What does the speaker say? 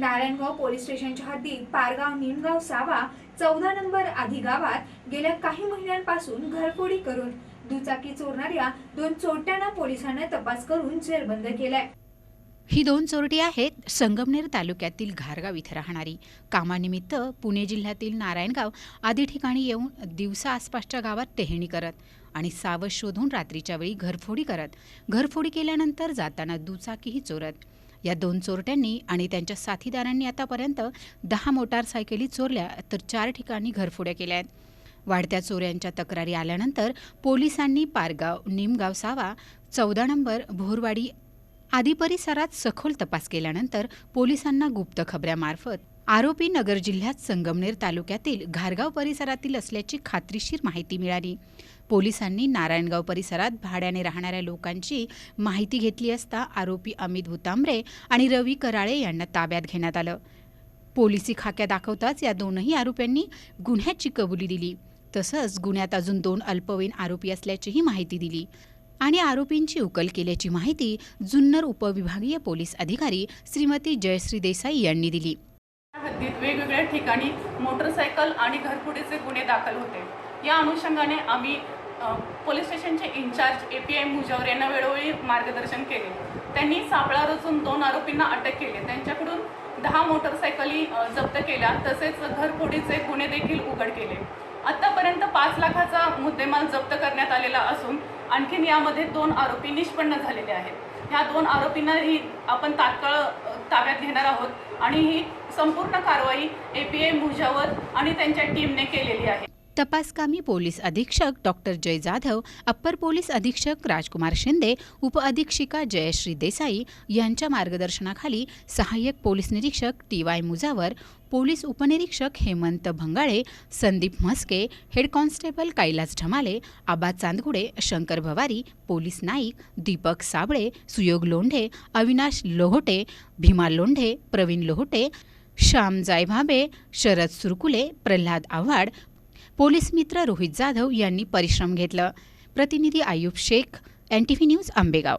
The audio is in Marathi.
नारायणगाव पोलीस स्टेशनच्या हद्दीत पारगाव निमगाव सावा चौदा नंबर आधी गावात गेल्या काही महिन्यांपासून घरफोडी करून दुचाकी चोरणाऱ्या दोन चोरट्यांना पोलिसांना तपास करून जेरबंद केलाय. ही दोन चोरटी आहेत संगमनेर तालुक्यातील घारगाव इथं राहणारी. कामानिमित्त पुणे जिल्ह्यातील नारायणगाव आदी ठिकाणी येऊन दिवसा आसपासच्या गावात टेहणी करत आणि सावज शोधून रात्रीच्या वेळी घरफोडी करत. घरफोडी केल्यानंतर जाताना दुचाकीही चोरत. या दोन चोरट्यांनी आणि त्यांच्या साथीदारांनी आतापर्यंत दहा मोटारसायकली चोरल्या तर चार ठिकाणी घरफोड्या केल्या आहेत. वाढत्या चोऱ्यांच्या तक्रारी आल्यानंतर पोलिसांनी पारगाव निमगाव सावा चौदा नंबर भोरवाडी आदी परिसरात सखोल तपास केल्यानंतर पोलिसांना गुप्त खबऱ्यामार्फत आरोपी नगर जिल्ह्यात संगमनेर तालुक्यातील घारगाव परिसरातील असल्याची खात्रीशीर माहिती मिळाली. पोलिसांनी नारायणगाव परिसरात भाड्याने राहणाऱ्या लोकांची माहिती घेतली असता आरोपी अमित भुतांबरे आणि रवी कराळे यांना ताब्यात घेण्यात आलं. पोलिसी खाक्या दाखवताच या दोनही आरोपींनी गुन्ह्याची कबुली दिली. तसंच गुन्ह्यात अजून दोन अल्पवयीन आरोपी असल्याचीही माहिती दिली. आणि आरोपींची उकल केल्याची माहिती जुन्नर उपविभागीय पोलीस अधिकारी श्रीमती जयश्री देसाई यांनी दिली. हद्दीत वेगवेगळ्या ठिकाणी मोटरसायकल आणि घरफोडीचे गुन्हे दाखल होते. या अनुषंगाने आम्ही पोलीस स्टेशनचे incharge A P I Mujawar यांना वेळोवेळी मार्गदर्शन केले. त्यांनी सापळा रचून दोन आरोपींना अटक केली. त्यांच्याकडून दहा मोटरसायकली जप्त केल्या. तसेच घरफोडीचे गुन्हे देखील उघड केले. आत्तापर्यंत पाच लाखाचा मुद्देमाल जप्त करण्यात आलेला असून आणखीन यामध्ये दोन आरोपी निष्पन्न झालेले आहेत. ह्या दोन आरोपींनाही आपण तात्काळ ताब्यात घेणार आहोत आणि ही संपूर्ण कारवाई एपीए मुजावर आणि त्यांच्या टीमने केलेली आहे. तपासकामी पोलीस अधीक्षक doctor Jay Jadhav upper police अधीक्षक राजकुमार शिंदे उपअधीक्षिका जयश्री देसाई यांच्या मार्गदर्शनाखाली सहाय्यक पोलीस निरीक्षक टी वाय मुजावर पोलीस उपनिरीक्षक Hemant Bhangale Sandeep Mhaske head constable Kailas Dhamale Aba Chandgude Shankar Bhawari police Naik Deepak Sable Suyog Londhe Avinash Lohote Bhima Londhe Pravin Lohote Shyam जायभाबे Sharad Surkule Pralhad Awhad police मित्र रोहित जाधव यांनी परिश्रम घेतलं. प्रतिनिधी Ayub Shaikh N T V news Ambegaon.